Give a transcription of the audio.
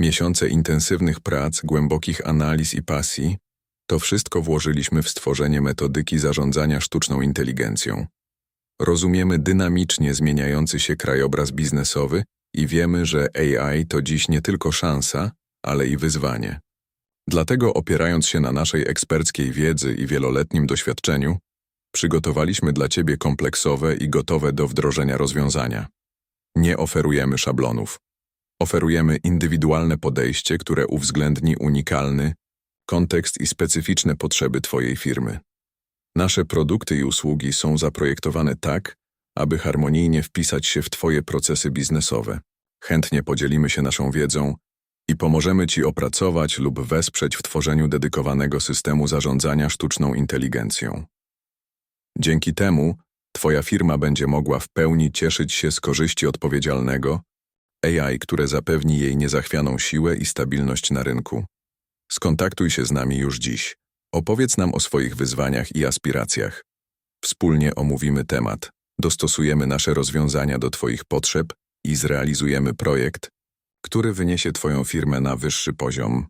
Miesiące intensywnych prac, głębokich analiz i pasji to wszystko włożyliśmy w stworzenie metodyki zarządzania sztuczną inteligencją. Rozumiemy dynamicznie zmieniający się krajobraz biznesowy i wiemy, że AI to dziś nie tylko szansa, ale i wyzwanie. Dlatego opierając się na naszej eksperckiej wiedzy i wieloletnim doświadczeniu, przygotowaliśmy dla Ciebie kompleksowe i gotowe do wdrożenia rozwiązania. Nie oferujemy szablonów. Oferujemy indywidualne podejście, które uwzględni unikalny kontekst i specyficzne potrzeby Twojej firmy. Nasze produkty i usługi są zaprojektowane tak, aby harmonijnie wpisać się w Twoje procesy biznesowe. Chętnie podzielimy się naszą wiedzą i pomożemy Ci opracować lub wesprzeć w tworzeniu dedykowanego systemu zarządzania sztuczną inteligencją. Dzięki temu Twoja firma będzie mogła w pełni cieszyć się z korzyści odpowiedzialnego AI, które zapewni jej niezachwianą siłę i stabilność na rynku. Skontaktuj się z nami już dziś. Opowiedz nam o swoich wyzwaniach i aspiracjach. Wspólnie omówimy temat, dostosujemy nasze rozwiązania do Twoich potrzeb i zrealizujemy projekt, który wyniesie Twoją firmę na wyższy poziom